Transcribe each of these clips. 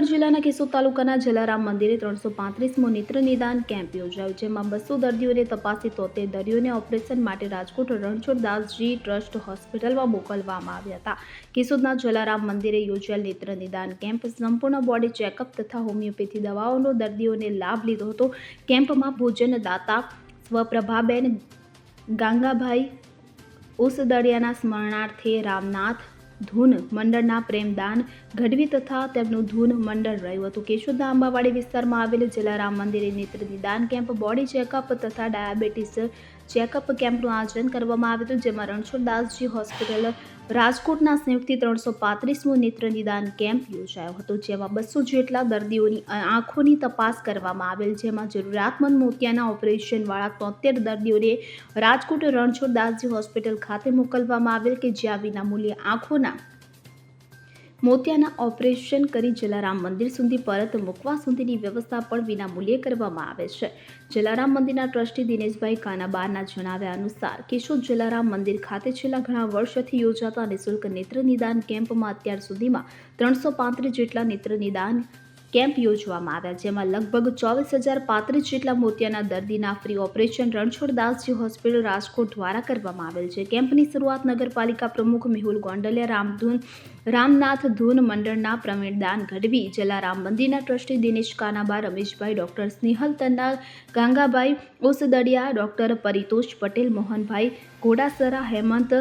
જૂનાગઢ જિલ્લાના કેશોદ તાલુકાના જલારામ મંદિરે ત્રણસો પાંત્રીસમો નેત્ર નિદાન કેમ્પ યોજાયો, જેમાં બસો દર્દીઓને તપાસી તોતેર દર્દીઓને ઓપરેશન માટે રાજકોટ રણછોડદાસજી ટ્રસ્ટ હોસ્પિટલમાં મોકલવામાં આવ્યા હતા. કેશોદના જલારામ મંદિરે યોજાયેલ નેત્ર નિદાન કેમ્પ સંપૂર્ણ બોડી ચેકઅપ તથા હોમિયોપેથી દવાઓનો દર્દીઓને લાભ લીધો હતો. કેમ્પમાં ભોજન દાતા સ્વપ્રભાબેન ગાંગાભાઈ ઉસદડિયાના સ્મરણાર્થે રામનાથ ધૂન મંડળના પ્રેમદાન ગઢવી તથા તેમનું ધૂન મંડળ રહ્યું હતું. કેશોદના આંબાવાડી વિસ્તારમાં આવેલ જલારામ મંદિરે નેત્ર નિદાન કેમ્પ, બોડી ચેકઅપ તથા ડાયાબિટીસ ચેકઅપ કેમ્પનું આયોજન કરવામાં આવ્યું હતું, જેમાં રણછોડદાસજી હોસ્પિટલ, રાજકોટના સંયુક્તથી ત્રણસો પાંત્રીસમો નેત્ર નિદાન કેમ્પ યોજાયો હતો, જેમાં બસો જેટલા દર્દીઓની આંખોની તપાસ કરવામાં આવેલ, જેમાં જરૂરિયાતમંદ મોતિયાના ઓપરેશનવાળા તોતેર દર્દીઓને રાજકોટ રણછોડદાસજી હોસ્પિટલ ખાતે મોકલવામાં આવેલ, કે જ્યાં વિના મૂલ્યે આંખોના મોતિયાના ઓપરેશન કરી જલારામ મંદિર સુધી પરત મૂકવા સુધીની વ્યવસ્થા પણ વિના મૂલ્યે કરવામાં આવે છે. જલારામ મંદિરના ટ્રસ્ટી દિનેશભાઈ કાનાબારના જણાવ્યા અનુસાર, કેશોદ જલારામ મંદિર ખાતે છેલ્લા ઘણા વર્ષોથી યોજાતા નિઃશુલ્ક નેત્ર નિદાન કેમ્પમાં અત્યાર સુધીમાં ત્રણસો પાંત્રીસ જેટલા નેત્ર નિદાન કેમ્પ યોજવામાં આવ્યા, જેમાં લગભગ ચોવીસ હજાર પાંત્રીસ જેટલા મોતિયાના દર્દીના free operation Ranchhoddasji hospital Rajkot દ્વારા કરવામાં આવેલ છે. કેમ્પની શરૂઆત નગરપાલિકા પ્રમુખ મેહુલ ગોંડલિયા, રામધૂન, રામનાથ ધૂન મંડળના પ્રવીણદાન ગઢવી, જલારામ મંદિરના trustee Dinesh Kanaba, Rameshbhai, doctor Snehal Tanna Gangabhai Osadadiya, doctor Paritosh Patel, Mohanbhai Ghodasara, Hemant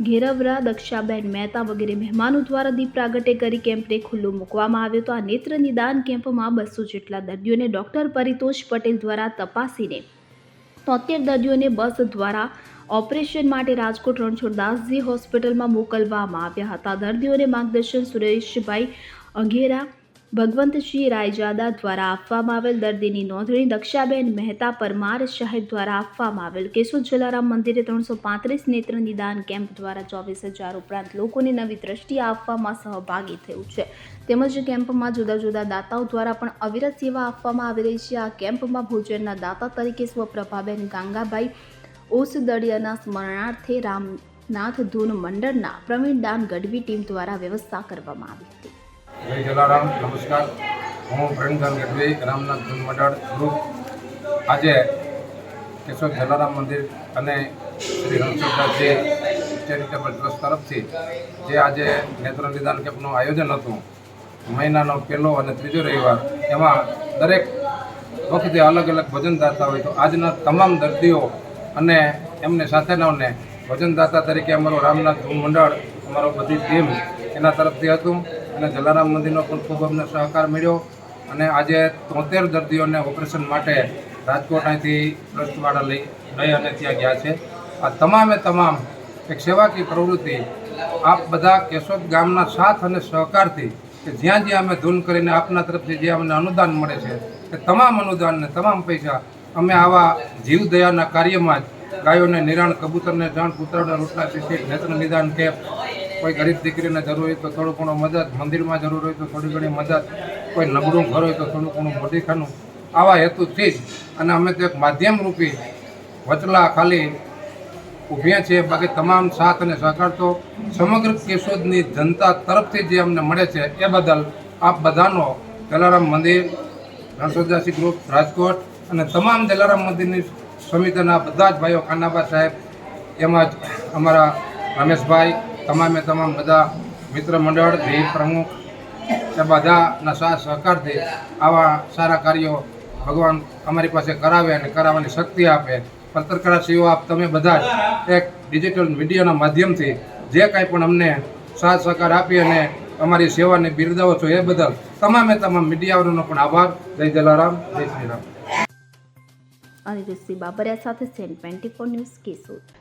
Gherwara, Dakshaben Mehta વગેરે મહેમાનો દ્વારા દીપ પ્રાગટ્ય કરી કેમ્પને ખુલ્લું મૂકવામાં આવ્યો તો આ નેત્ર નિદાન કેમ્પમાં બસો જેટલા દર્દીઓને ડોક્ટર પરિતોષ પટેલ દ્વારા તપાસીને તોતેર દર્દીઓને બસ દ્વારા ઓપરેશન માટે રાજકોટ રણછોડદાસજી હોસ્પિટલમાં મોકલવામાં આવ્યા હતા. દર્દીઓને માર્ગદર્શન સુરેશભાઈ અઘેરા ભગવંતસિંહ રાયજાદા દ્વારા આપવામાં આવેલ દર્દીની નોંધણી દક્ષાબેન મહેતા પરમાર સાહેબ દ્વારા આપવામાં આવેલ. કેશોદ જલારામ મંદિરે ત્રણસો પાંત્રીસ નેત્ર નિદાન કેમ્પ દ્વારા ચોવીસ હજાર ઉપરાંત લોકોને નવી દ્રષ્ટિ આપવામાં સહભાગી થયું છે. તેમજ કેમ્પમાં જુદા જુદા દાતાઓ દ્વારા પણ અવિરત સેવા આપવામાં આવી રહી છે. આ કેમ્પમાં ભોજનના દાતા તરીકે સ્વપ્રભાબેન ગાંગાભાઈ ઓસદડિયાના સ્મરણાર્થે રામનાથ ધૂન મંડળના પ્રવીણ દાન ગઢવી ટીમ દ્વારા વ્યવસ્થા કરવામાં આવી હતી. જય જલારામ, નમસ્કાર. હું પ્રેમધન ગઢવી, રામનાથ ધૂન મંડળ ગ્રુપ. આજે કેશોદ જલારામ મંદિર અને શ્રી રણછોડદાસજી ચેરિટેબલ ટ્રસ્ટ તરફથી જે આજે નેત્ર નિદાન કેમ્પનું આયોજન હતું, મહિનાનો પહેલો અને ત્રીજો રવિવાર, એમાં દરેક વખતે અલગ અલગ ભોજનદાતા હોય તો આજના તમામ દર્દીઓ અને એમને સાથેનાઓને ભોજનદાતા તરીકે અમારું રામનાથ ધૂન મંડળ, અમારો બધી ટીમ એના તરફથી હતું. અને જલારામ મંદિરનો પણ ખૂબ અમને સહકાર મળ્યો અને આજે તોતેર દર્દીઓને ઓપરેશન માટે રાજકોટ અહીંથી ટ્રસ્ટવાળા લઈ લઈ અને ત્યાં ગયા છે. આ તમામે તમામ એક સેવાકીય પ્રવૃત્તિ આપ બધા કેશોદ ગામના સાથ અને સહકારથી કે જ્યાં જ્યાં અમે ધૂન કરીને આપના તરફથી જે અમને અનુદાન મળે છે એ તમામ અનુદાનને તમામ પૈસા અમે આવા જીવદયાના કાર્યમાં જ ગાયોને નિરાણ, કબૂતરને જાણ, કૂતરાના રોટલા શિશિર નેત્ર નિદાન કેમ્પ કોઈ ગરીબ દીકરીને જરૂર હોય તો થોડું ઘણું મદદ, મંદિરમાં જરૂર હોય તો થોડી ઘણી મદદ, કોઈ નબળું ઘર હોય તો થોડું ઘણું મોદીખાનું આવા હેતુથી જ અને અમે તો એક માધ્યમ રૂપી વચલા ખાલી ઊભીએ છીએ. બાકી તમામ સાથ અને સહકાર તો સમગ્ર કેશોદની જનતા તરફથી જે અમને મળે છે એ બદલ આપ બધાનો જલારામ મંદિર રણછોડદાસી ગ્રુપ, રાજકોટ અને તમામ જલારામ મંદિરની સમિતિના બધા જ ભાઈઓ ખાનાબા સાહેબ, એમાં જ અમારા રમેશભાઈ તમામે તમામ બધા મિત્ર મંડળ ધીર પ્રમુખ એ બધાના સાથ સહકારથી આવા સારા કાર્યો ભગવાન અમારી પાસે કરાવે અને કરાવવાની શક્તિ આપે. પત્રકાર સેવા આપ તમે બધા જ એક ડિજિટલ મીડિયાના માધ્યમથી જે કાંઈ પણ અમને સાથ, સહકાર આપી અને અમારી સેવાને બિરદાવો છો એ બદલ તમામે તમામ મીડિયાવાળાનો પણ આભાર. જય જલારામ, જય શ્રી રામ અને ઋષિ બાબરિયા સાથે C N twenty four news Keshod.